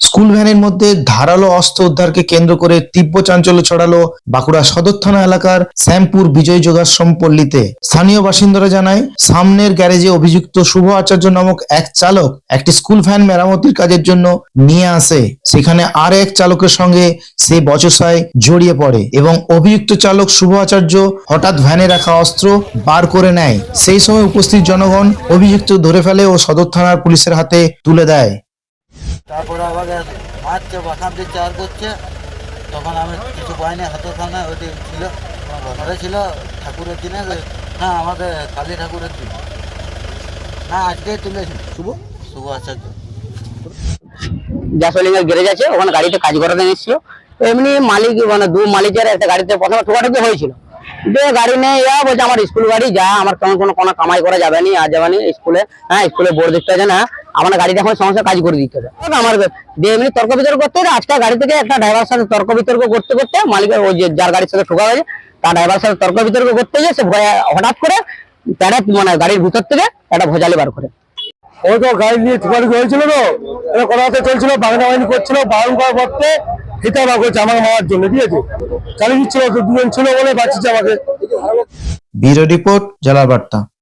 School ভ্যানের মধ্যে ধারালো অস্ত্র উদ্ধারকে কেন্দ্র করে তীব্র চাঞ্চল্য ছড়ালো বাঁকুড়া সদর থানা এলাকার শ্যামপুর বিজয় যোগাশ্রম পল্লীতে। স্থানীয় বাসিন্দারা জানায়, সামনের গ্যারেজে অভিযুক্ত শুভ আচার্য নামক এক চালক একটি স্কুল ভ্যান মেরামতির কাজের জন্য নিয়ে আসে। সেখানে আর এক চালকের সঙ্গে সে বচসায় জড়িয়ে পড়ে এবং অভিযুক্ত চালক শুভ আচার্য হঠাৎ ভ্যানে রাখা অস্ত্র বার করে নেয়। সেই সময় উপস্থিত জনগণ অভিযুক্ত ধরে ফেলে ও সদর থানার পুলিশের হাতে তুলে দেয়। তারপরে আবার মারছে বাসান দিচ্ছে আর করছে তখন আমি কিছু পাইনি হাতে থানায় ওইটি ছিল ঘরে ছিল ঠাকুরের দিনে না আমাদের কালী ঠাকুরের দিন। না আজকেই তুলেছি শুভ? শুভ আচার্য। গ্যাসোলিং এর গ্যারেজ আছে ওখানে গাড়িতে কাজ করাতে এসেছিল। এমনি মালিক মানে দু মালিকের একটা গাড়িতে প্রথমে ঠোকাঠুকি হয়েছিল। দিয়ে গাড়ি নিয়ে ইয়া বলছে আমার স্কুল গাড়ি যা আমার কোনো কোনো কামাই করা যাবে না আর যাবে না স্কুলে হ্যাঁ স্কুলে বোর্ড দিতে আছে না আমার গাড়িটা এখন সমস্যা কাজ করে দিতে হবে। আমার এমনি তর্ক বিতর্ক করতে হবে, আজকে গাড়ি থেকে একটা ড্রাইভার সাথে তর্ক বিতর্ক করতে করতে মালিকের ওই যে যার গাড়ির সাথে ঠোকা হয়েছে তার ড্রাইভার সাথে তর্ক বিতর্ক করতে গিয়ে সে হঠাৎ করে প্যাডে মানে গাড়ির ভিতর থেকে একটা ভোজালি বার করে। ওই তো গাড়ি নিয়ে ঠুকাঠুকি হয়েছিল তো? এটা কথা কথা চলছিল বাংলা বাহিনী করছিল বারণ করার পরতে হিতা বা করছে আমার মামার জন্য ঠিক আছে? চালিয়ে দিচ্ছিল দুজন ছিল বলে বাঁচিয়েছে আমাকে। ব্যুরো রিপোর্ট জেলার বার্তা।